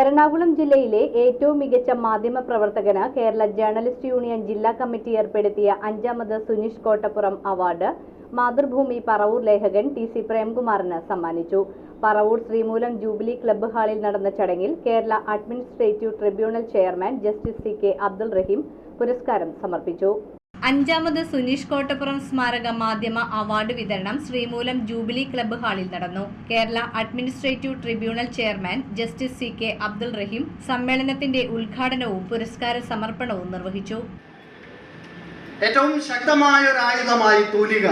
എറണാകുളം ജില്ലയിലെ ഏറ്റവും മികച്ച മാധ്യമ പ്രവർത്തകന് കേരള ജേർണലിസ്റ്റ് യൂണിയൻ ജില്ലാ കമ്മിറ്റി ഏർപ്പെടുത്തിയ അഞ്ചാമത് സുനീഷ് കോട്ടപ്പുറം അവാർഡ് മാതൃഭൂമി പറവൂർ ലേഖകൻ ടി സി പ്രേംകുമാറിന് സമ്മാനിച്ചു. പറവൂർ ശ്രീമൂലം ജൂബിലി ക്ലബ്ബ് ഹാളിൽ നടന്ന ചടങ്ങിൽ Kerala administrative tribunal chairman justice C K Abdul Rahim പുരസ്കാരം സമർപ്പിച്ചു. അഞ്ചാമത് സുനീഷ് കോട്ടപ്പുറം സ്മാരക മാധ്യമ അവാർഡ് വിതരണം ശ്രീമൂലം ജൂബിലി ക്ലബ്ബ് ഹാളിൽ നടന്നു. Kerala administrative tribunal chairman justice C K Abdul Rahim സമ്മേളനത്തിന്റെ ഉദ്ഘാടനവും പുരസ്കാര സമർപ്പണവും നിർവഹിച്ചു. ഏറ്റവും ശക്തമായ ഒരു ആയുധമായി തൂലിക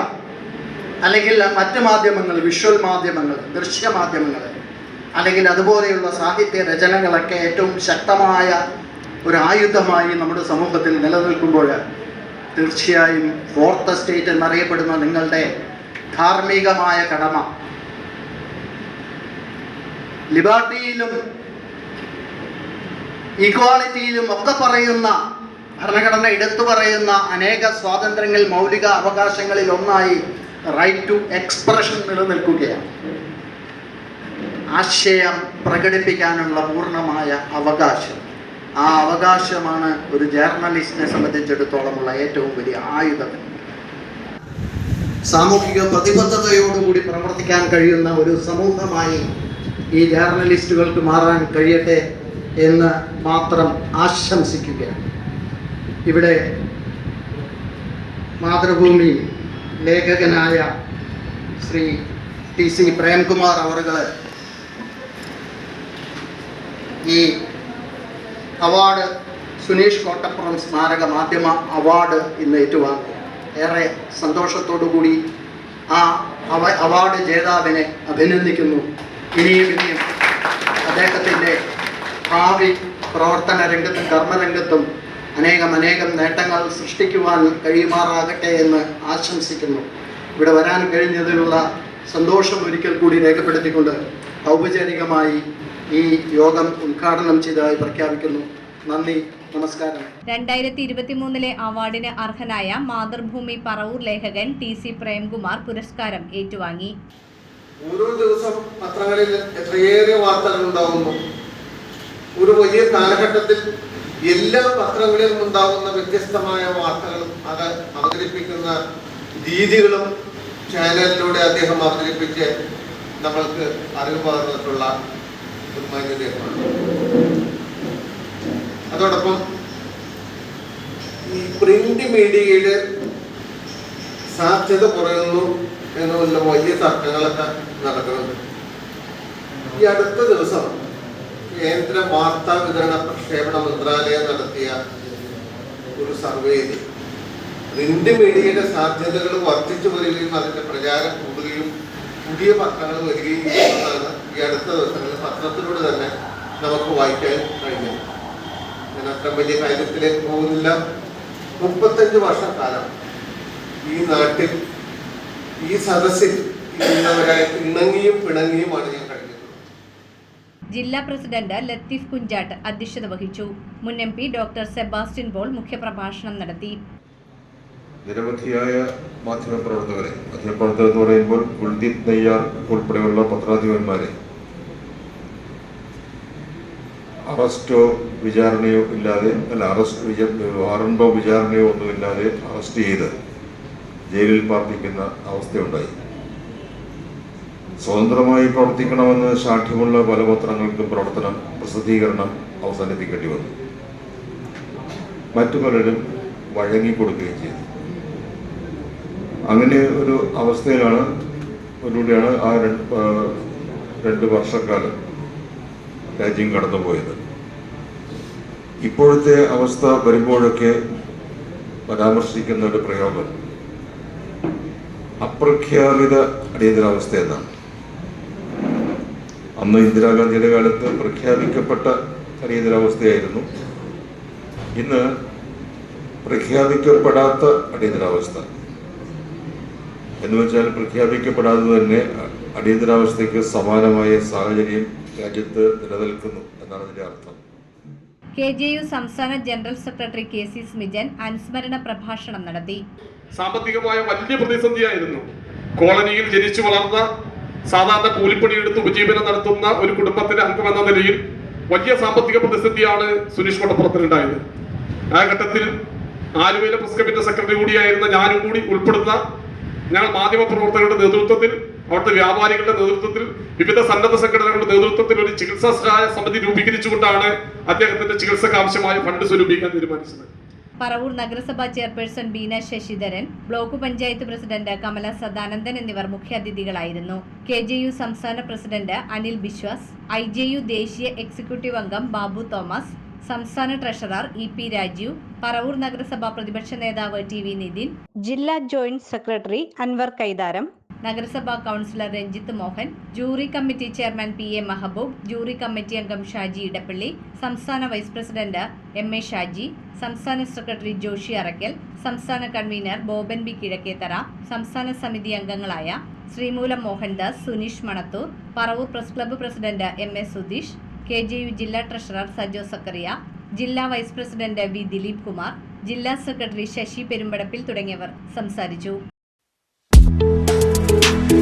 അല്ലെങ്കിൽ മറ്റ് മാധ്യമങ്ങൾ വിഷ്വൽ മാധ്യമങ്ങൾ ദൃശ്യ മാധ്യമങ്ങൾ അല്ലെങ്കിൽ അതുപോലെയുള്ള സാഹിത്യ രചനകളൊക്കെ ഏറ്റവും ശക്തമായ ഒരു ആയുധമായി നമ്മുടെ സമൂഹത്തിൽ നിലനിൽക്കുമ്പോൾ തീർച്ചയായും ഫോർത്ത് എസ്റ്റേറ്റ് എന്നറിയപ്പെടുന്ന നിങ്ങളുടെ ധാർമ്മികമായ കടമ. ലിബർട്ടിയിലും ഈക്വാളിറ്റിയിലും ഒക്കെ പറയുന്ന ഭരണഘടന എടുത്തു പറയുന്ന അനേക സ്വാതന്ത്ര്യങ്ങൾ മൗലിക അവകാശങ്ങളിൽ ഒന്നായി റൈറ്റ് ടു എക്സ്പ്രഷൻ നിലനിൽക്കുകയാണ്. ആശയം പ്രകടിപ്പിക്കാനുള്ള പൂർണമായ അവകാശം. ആ അവകാശമാണ് ഒരു ജേർണലിസ്റ്റിനെ സംബന്ധിച്ചിടത്തോളമുള്ള ഏറ്റവും വലിയ ആയുധം. സാമൂഹിക പ്രതിബദ്ധതയോടുകൂടി പ്രവർത്തിക്കാൻ കഴിയുന്ന ഒരു സമൂഹമായി ഈ ജേർണലിസ്റ്റുകൾക്ക് മാറാൻ കഴിയട്ടെ എന്ന് മാത്രം ആശംസിക്കുകയാണ്. ഇവിടെ മാതൃഭൂമി ലേഖകനായ ശ്രീ ടി സി പ്രേംകുമാർ അവറുകൾ ഈ അവാർഡ് സുനീഷ് കോട്ടപ്പുറം സ്മാരക മാധ്യമ അവാർഡ് ഇന്ന് ഏറ്റുവാങ്ങി. ഏറെ സന്തോഷത്തോടുകൂടി ആ അവ അവാർഡ് ജേതാവിനെ അഭിനന്ദിക്കുന്നു. ഇനിയും ഇനിയും അദ്ദേഹത്തിന്റെ ഭാവി പ്രവർത്തന രംഗത്തും കർമ്മരംഗത്തും അനേകം അനേകം നേട്ടങ്ങൾ സൃഷ്ടിക്കുവാൻ കഴിയുമാറാകട്ടെ എന്ന് ആശംസിക്കുന്നു. ഇവിടെ വരാൻ കഴിഞ്ഞതിലുള്ള സന്തോഷം ഒരിക്കൽ കൂടി രേഖപ്പെടുത്തിക്കൊണ്ട് ഔപചാരികമായി ഈ യോഗം ഉദ്ഘാടനം ചെയ്തതായി പ്രഖ്യാപിക്കുന്നു. നന്ദി നമസ്കാരം. രണ്ടായിരത്തി ഇരുപത്തിമൂന്നിലെ അവാർഡിന് അർഹനായ മാതൃഭൂമി പറവൂർ ലേഖകൻ ടി സി പ്രേംകുമാർ പുരസ്കാരം ഏറ്റുവാങ്ങി. ഓരോ ദിവസം പത്രങ്ങളിൽ എത്രയേറെ വാർത്തകൾ ഉണ്ടാവുന്നു. ഒരു വലിയ കാലഘട്ടത്തിൽ എല്ലാ പത്രങ്ങളിലും ഉണ്ടാവുന്ന വ്യത്യസ്തമായ വാർത്തകളും അത് അവതരിപ്പിക്കുന്ന രീതികളും ചാനലിലൂടെ അദ്ദേഹം അവതരിപ്പിച്ച് നമ്മൾക്ക് അറിവ് പകർന്നിട്ടുള്ള ബഹുമാന്യ അതോടൊപ്പം ഈ പ്രിന്റ് മീഡിയയുടെ സാധ്യത കുറയുന്നു എന്നുള്ള വലിയ തർക്കങ്ങളൊക്കെ നടക്കുന്നുണ്ട്. ഈ അടുത്ത ദിവസം കേന്ദ്ര വാർത്താ വിതരണ പ്രക്ഷേപണ മന്ത്രാലയം നടത്തിയ ഒരു സർവേയിൽ പ്രിന്റ് മീഡിയയുടെ സാധ്യതകൾ വർദ്ധിച്ചു വരികയും അതിന്റെ പ്രചാരം കൂടുകയും പുതിയ പത്രങ്ങൾ വരികയും ചെയ്യുന്നതാണ് ഈ അടുത്ത ദിവസങ്ങളിൽ പത്രത്തിലൂടെ തന്നെ നമുക്ക് വായിക്കാൻ കഴിഞ്ഞത്. ഞാൻ അത്ര വലിയ കാര്യത്തിലേക്ക് പോകുന്നില്ല. മുപ്പത്തഞ്ച് വർഷക്കാലം ഈ നാട്ടിൽ ഈ സദസ്സിൽ ഇന്നവരായി ഇണങ്ങിയും പിണങ്ങിയുമാണ് ഞാൻ കഴിഞ്ഞത്. ജില്ലാ പ്രസിഡന്റ് ലത്തീഫ് കുഞ്ചാട്ട് അധ്യക്ഷത വഹിച്ചു. മുൻ M P doctor Sebastian Paul മുഖ്യപ്രഭാഷണം നടത്തി. നിരവധിയായ മാധ്യമപ്രവർത്തകരെ മാധ്യമപ്രവർത്തകർ എന്ന് പറയുമ്പോൾ കുൽദീപ് നെയ്യാർ ഉൾപ്പെടെയുള്ള പത്രാധിപന്മാരെ അറസ്റ്റോ വിചാരണയോ ഇല്ലാതെ അല്ല അറസ്റ്റ് വാറണ്ടോ വിചാരണയോ ഒന്നുമില്ലാതെ അറസ്റ്റ് ചെയ്ത് ജയിലിൽ പാർപ്പിക്കുന്ന അവസ്ഥയുണ്ടായി. സ്വതന്ത്രമായി പ്രവർത്തിക്കണമെന്ന് സാഠ്യമുള്ള പല പത്രങ്ങൾക്കും പ്രവർത്തനം പ്രസിദ്ധീകരണം അവസാനിപ്പിക്കേണ്ടി വന്നു. മറ്റു പലരും വഴങ്ങിക്കൊടുക്കുകയും ചെയ്തു. അങ്ങനെ ഒരു അവസ്ഥയിലാണ് ഒരുകൂടിയാണ് ആ, രണ്ട് വർഷക്കാലം രാജ്യം കടന്നുപോയത്. ഇപ്പോഴത്തെ അവസ്ഥ വരുമ്പോഴൊക്കെ പരാമർശിക്കുന്ന ഒരു പ്രയോഗം അപ്രഖ്യാപിത അടിയന്തരാവസ്ഥ എന്നാണ്. അന്ന് ഇന്ദിരാഗാന്ധിയുടെ കാലത്ത് പ്രഖ്യാപിക്കപ്പെട്ട അടിയന്തരാവസ്ഥയായിരുന്നു. ഇന്ന് പ്രഖ്യാപിക്കപ്പെടാത്ത അടിയന്തരാവസ്ഥ. എന്ന് വെച്ചാൽ പ്രഖ്യാപിക്കപ്പെടാതെ തന്നെ അടിയന്തരാവസ്ഥയ്ക്ക് സമാനമായ സാഹചര്യം രാജ്യത്ത് നിലനിൽക്കുന്നു എന്നാണ് അതിന്റെ അർത്ഥം. കെ ജെ യു സംസ്ഥാന general secretary K C Smijan അനുസ്മരണ പ്രഭാഷണം നടത്തി. സാമ്പത്തികമായ വലിയ പ്രതിസന്ധിയായിരുന്നു. കോളനിയിൽ ജനിച്ചു വളർന്ന സാധാരണ കൂലിപ്പണിയെടുത്ത് ഉപജീവനം നടത്തുന്ന ഒരു കുടുംബത്തിലെ അംഗമെന്ന നിലയിൽ വലിയ സാമ്പത്തിക പ്രതിസന്ധിയാണ് സുനീഷ് കൊട്ടപ്പുറത്തിനുണ്ടായത്. ആ ഘട്ടത്തിൽ ആലുവയിലെ പ്രസ് കമ്മിറ്റി സെക്രട്ടറി കൂടിയായിരുന്ന ഞാനും കൂടി ഉൾപ്പെടുന്ന ഞങ്ങൾ മാധ്യമ പ്രവർത്തകരുടെ നേതൃത്വത്തിൽ അവിടുത്തെ വ്യാപാരികളുടെ നേതൃത്വത്തിൽ വിവിധ സന്നദ്ധ സംഘടനകളുടെ നേതൃത്വത്തിൽ ഒരു ചികിത്സാ സഹായ സമിതി രൂപീകരിച്ചുകൊണ്ടാണ് അദ്ദേഹത്തിന്റെ ചികിത്സക്ക് ആവശ്യമായ ഫണ്ട് സ്വരൂപിക്കാൻ തീരുമാനിച്ചത്. പറവൂർ നഗരസഭാ chairperson Beena Sasidharan block panchayat president Kamala Sadanandan എന്നിവർ മുഖ്യാതിഥികളായിരുന്നു. കെ ജെ യു സംസ്ഥാന president Anil Biswas I J U ദേശീയ എക്സിക്യൂട്ടീവ് അംഗം ബാബു തോമസ് സംസ്ഥാന treasurer E P Rajeev Paravur നഗരസഭാ പ്രതിപക്ഷ നേതാവ് ടി വി നിതിൻ ജില്ലാ ജോയിന്റ് സെക്രട്ടറി അൻവർ കൈതാരം നഗരസഭാ councillor Ranjith Mohan jury committee chairman P A Mahaboob jury committee അംഗം ഷാജി ഇടപ്പള്ളി സംസ്ഥാന vice president M A Shaji സംസ്ഥാന സെക്രട്ടറി ജോഷി അറക്കൽ സംസ്ഥാന കൺവീനർ ബോബൻ ബി കിഴക്കേത്തറ സംസ്ഥാന സമിതി അംഗങ്ങളായ Sreemoolam Mohandas Suneesh Manathur Paravur press club president M A Sudheesh K J U ജില്ലാ treasurer Sajo Zacharia ജില്ലാ vice president V Dileep Kumar ജില്ലാ സെക്രട്ടറി ശശി പെരുമ്പടപ്പിൽ തുടങ്ങിയവർ സംസാരിച്ചു. you.